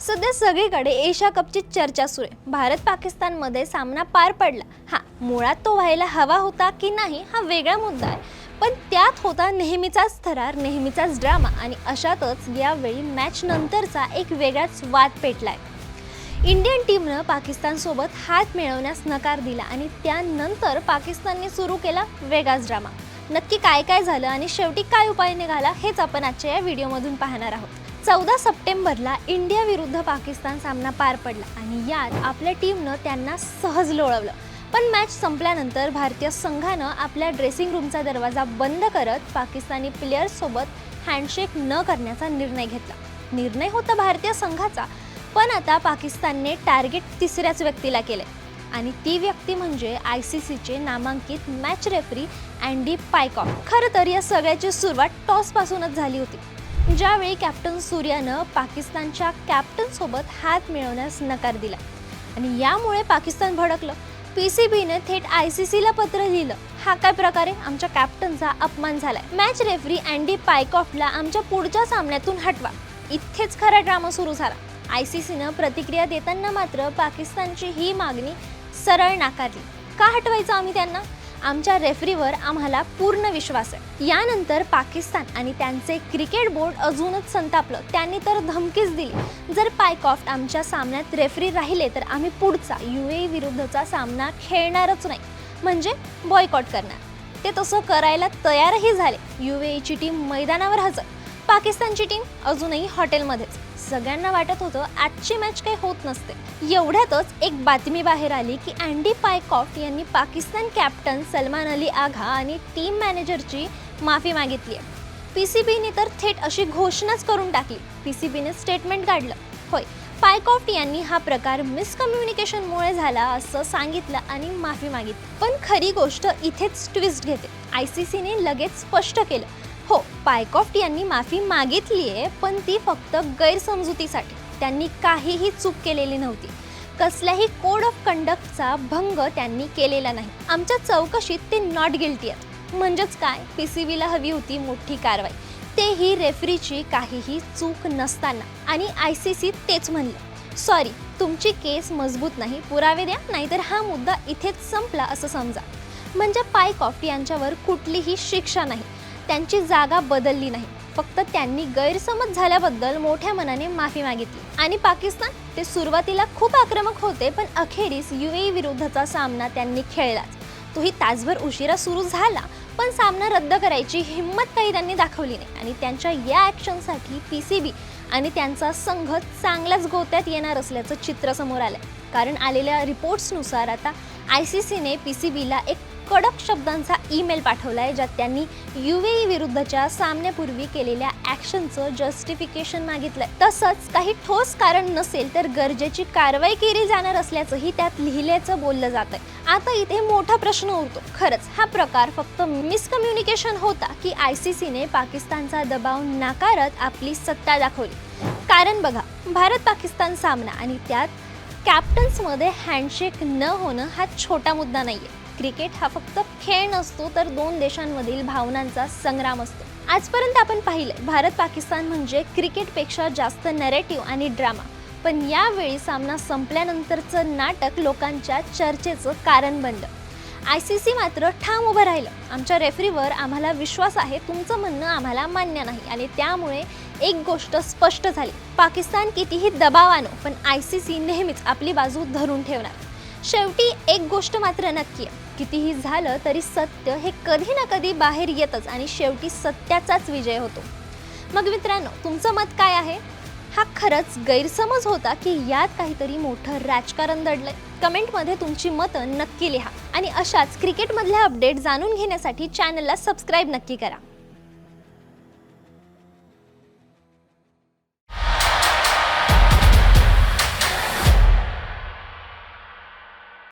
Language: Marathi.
सध्या सगळीकडे एशिया कपची चर्चा सुरू आहे. भारत पाकिस्तानमध्ये सामना पार पडला. हा मुळात तो व्हायला हवा होता की नाही हा वेगळा मुद्दा आहे. पण त्यात होता नेहमीचाच थरार नेहमीचाच ड्रामा आणि अशातच यावेळी मॅच नंतरचा एक वेगळाच वाद पेटला आहे इंडियन टीमनं पाकिस्तानसोबत हात मिळवण्यास नकार दिला आणि त्यानंतर पाकिस्तानने सुरू केला वेगळाच ड्रामा. नक्की काय काय झालं आणि शेवटी काय उपाय निघाला हेच आपण आजच्या या व्हिडिओमधून पाहणार आहोत. चौदा सप्टेंबरला इंडिया विरुद्ध पाकिस्तान सामना पार पडला आणि यात आपल्या टीमनं त्यांना सहज लोळवलं. पण मॅच संपल्यानंतर भारतीय संघानं आपल्या ड्रेसिंग रूमचा दरवाजा बंद करत पाकिस्तानी प्लेयर्ससोबत हँडशेक न करण्याचा निर्णय घेतला. निर्णय होता भारतीय संघाचा पण आता पाकिस्तानने टार्गेट तिसऱ्याच व्यक्तीला केले आणि ती व्यक्ती म्हणजे आय सी सीचे नामांकित मॅच रेफरी अँडी पायकॉक खरं तर या सगळ्याची सुरुवात टॉसपासूनच झाली होती. ज्यावेळी कॅप्टन सूर्यानं पाकिस्तानच्या कॅप्टनसोबत हात मिळवण्यास नकार दिला. आणि यामुळे पाकिस्तान भडकलं. पी सी बीने थेट आय सी सीला पत्र लिहिलं. हा काय प्रकारे आमच्या कॅप्टनचा अपमान झालाय. मॅच रेफरी अँडी पायकॉफला आमच्या पुढच्या सामन्यातून हटवा. इथेच खरा ड्रामा सुरू झाला. आय सी सीनं प्रतिक्रिया देताना मात्र पाकिस्तानची ही मागणी सरळ नाकारली. का हटवायचं आम्ही त्यांना? आमच्या रेफरीवर आम्हाला पूर्ण विश्वास आहे. यानंतर पाकिस्तान आणि त्यांचे क्रिकेट बोर्ड अजूनच संतापलं. त्यांनी तर धमकीच दिली. जर पायकॉफ्ट आमच्या सामन्यात रेफरी राहिले तर आम्ही पुढचा यू ए विरुद्धचा सामना खेळणारच नाही. म्हणजे बॉयकॉट करणार. ते तसं करायला तयारही झाले. यू एची टीम मैदानावर हजर. पाकिस्तानची टीम अजूनही हॉटेलमध्येच सगळ्यांना वाटत होतं आजची मॅच काही होत नसते. एवढ्यातच एक बातमी बाहेर आली की अँडी पायकॉफ यांनी पाकिस्तान कॅप्टन सलमान अली आघा आणि टीम मॅनेजरची माफी मागितली आहे. पी सी बीने तर थेट अशी घोषणाच करून टाकली. पी सी बीने स्टेटमेंट काढलं. होय पायकॉफ्ट यांनी हा प्रकार मिसकम्युनिकेशनमुळे झाला असं सांगितलं आणि माफी मागितली. पण खरी गोष्ट इथेच ट्विस्ट घेते. आय सी सीने लगेच स्पष्ट केलं. हो पायकॉफ्ट यांनी माफी मागितली आहे पण ती फक्त गैरसमजुतीसाठी. त्यांनी काहीही चूक केलेली नव्हती. कसल्याही कोड ऑफ कंडक्टचा भंग त्यांनी केलेला नाही. आमच्या चौकशीत ते नॉट गिल्टी आहेत. म्हणजेच काय? पी सी बीला हवी होती मोठी कारवाई. तेही रेफरीची काहीही चूक नसताना. आणि आय सी सी तेच म्हणलं. सॉरी तुमची केस मजबूत नाही. पुरावे द्या नाहीतर हा मुद्दा इथेच संपला असं समजा. म्हणजे पायकॉफ्ट यांच्यावर कुठलीही शिक्षा नाही. त्यांची जागा बदलली नाही. फक्त त्यांनी गैरसमज झाल्याबद्दल मोठ्या मनाने माफी मागितली. आणि पाकिस्तान ते सुरुवातीला खूप आक्रमक होते पण अखेरीस यू ए e विरुद्धचा सामना त्यांनी खेळलाच. तोही तासभर उशिरा सुरू झाला पण सामना रद्द करायची हिंमत काही त्यांनी दाखवली नाही. आणि त्यांच्या या ॲक्शनसाठी पी सी बी आणि त्यांचा संघ चांगल्याच गोत्यात येणार असल्याचं चित्र समोर आलं कारण आलेल्या रिपोर्ट्सनुसार आता आय सी सीने पी सी बीला एक कडक शब्दांचा ईमेल पाठवला आहे ज्यात त्यांनी यू ए विरुद्धच्या सामन्यापूर्वी केलेल्या ॲक्शनचं जस्टिफिकेशन मागितलंय. तसंच काही ठोस कारण नसेल तर गरजेची कारवाई केली जाणार असल्याचंही त्यात लिहिल्याचं बोललं जात आहे आता इथे मोठा प्रश्न उरतो. खरंच हा प्रकार फक्त मिसकम्युनिकेशन होता की आय सी सीने पाकिस्तानचा दबाव नाकारत आपली सत्ता दाखवली. कारण बघा भारत पाकिस्तान सामना आणि त्यात कॅप्टन्समध्ये हँडशेक न होणं हा छोटा मुद्दा नाही आहे क्रिकेट हा फक्त खेळ नसतो तर दोन देशांमधील भावनांचा संग्राम असतो. आजपर्यंत आपण पाहिलंय भारत पाकिस्तान म्हणजे क्रिकेटपेक्षा जास्त नॅरेटिव्ह आणि ड्रामा पण यावेळी सामना संपल्यानंतरचं नाटक लोकांच्या चर्चेचं कारण बनलं. आय सी सी मात्र ठाम उभं राहिलं. आमच्या रेफरीवर आम्हाला विश्वास आहे तुमचं म्हणणं आम्हाला मान्य नाही आणि त्यामुळे एक गोष्ट स्पष्ट झाली. पाकिस्तान कितीही दबाव आणो पण आय सी सी नेहमीच आपली बाजू धरून ठेवणार. शेवटी एक गोष्ट मात्र नक्की आहे. कितीही झालं तरी सत्य हे कधी ना कधी बाहेर येतच आणि शेवटी सत्याचाच विजय होतो. मग मित्रांनो तुमचं मत काय आहे? हा खरंच गैरसमज होता की यात काहीतरी मोठं राजकारण दडलंय? कमेंटमध्ये तुमची मतं नक्की लिहा आणि अशाच क्रिकेटमधल्या अपडेट जाणून घेण्यासाठी चॅनलला सबस्क्राईब नक्की करा.